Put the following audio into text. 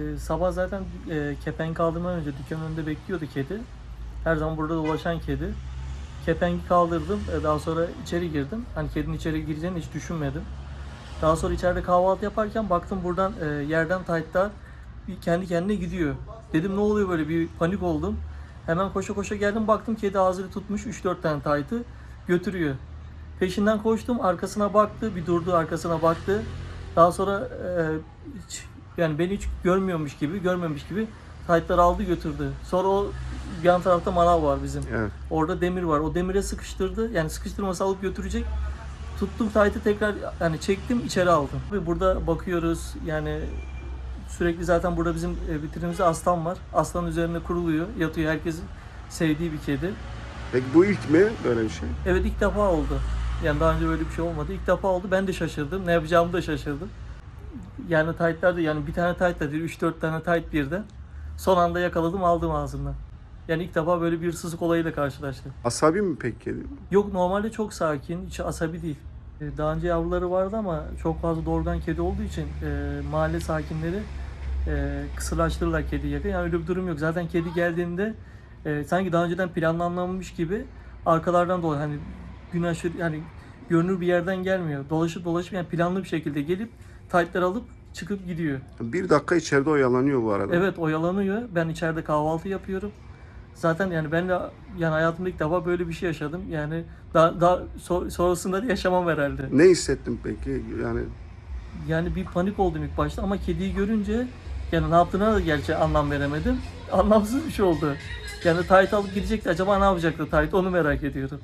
Ee, sabah zaten e, kepenk kaldırmadan önce dükkanın önünde bekliyordu kedi. Her zaman burada dolaşan kedi. Kepengi kaldırdım. e, daha sonra içeri girdim. Hani kedinin içeri gireceğini hiç düşünmedim. Daha sonra içeride kahvaltı yaparken baktım buradan e, yerden taytlar kendi kendine gidiyor. Dedim ne oluyor böyle bir panik oldum. Hemen koşa koşa geldim baktım kedi ağzını tutmuş 3-4 tane taytı götürüyor. Peşinden koştum arkasına baktı bir durdu arkasına baktı. Daha sonra e, yani beni hiç görmüyormuş gibi görmemiş gibi taytları aldı götürdü. Sonra o yan tarafta manav var bizim. Evet. Orada demir var. O demire sıkıştırdı. Yani sıkıştırması alıp götürecek. Tuttum taytı tekrar yani çektim içeri aldım. Ve burada bakıyoruz yani sürekli zaten burada bizim e, vitrinimizde aslan var. Aslan üzerine kuruluyor. Yatıyor herkesin sevdiği bir kedi. Peki bu ilk mi böyle bir şey? Evet ilk defa oldu. Yani daha önce böyle bir şey olmadı. İlk defa oldu. Ben de şaşırdım. Ne yapacağımı da şaşırdım. Yani taytlar da yani bir tane tayt da değil, 3-4 tane tayt birden. Son anda yakaladım aldım ağzımdan. Yani ilk defa böyle bir hırsızlık olayıyla karşılaştım. Asabi mi peki kedi? Yok normalde çok sakin, hiç asabi değil. E, Daha önce yavruları vardı ama çok fazla doğurgan kedi olduğu için e, mahalle sakinleri e, kısırlaştırırlar kediyi yakın. Yani öyle bir durum yok. Zaten kedi geldiğinde e, sanki daha önceden planlanmamış gibi arkalardan dolayı hani gün aşırı yani görünür bir yerden gelmiyor. Dolaşıp dolaşıp yani planlı bir şekilde gelip taytları alıp çıkıp gidiyor. Bir dakika içeride oyalanıyor bu arada. Evet oyalanıyor. Ben içeride kahvaltı yapıyorum. Zaten yani ben de yani hayatımda ilk defa böyle bir şey yaşadım. Yani daha, daha so- sonrasında da yaşamam herhalde. Ne hissettin peki? Yani Yani bir panik oldum ilk başta ama kediyi görünce yani ne yaptığına da gerçi anlam veremedim. Anlamsız bir şey oldu. Yani Tayt alıp gidecekti. Acaba ne yapacaktı Tayt? Onu merak ediyorum.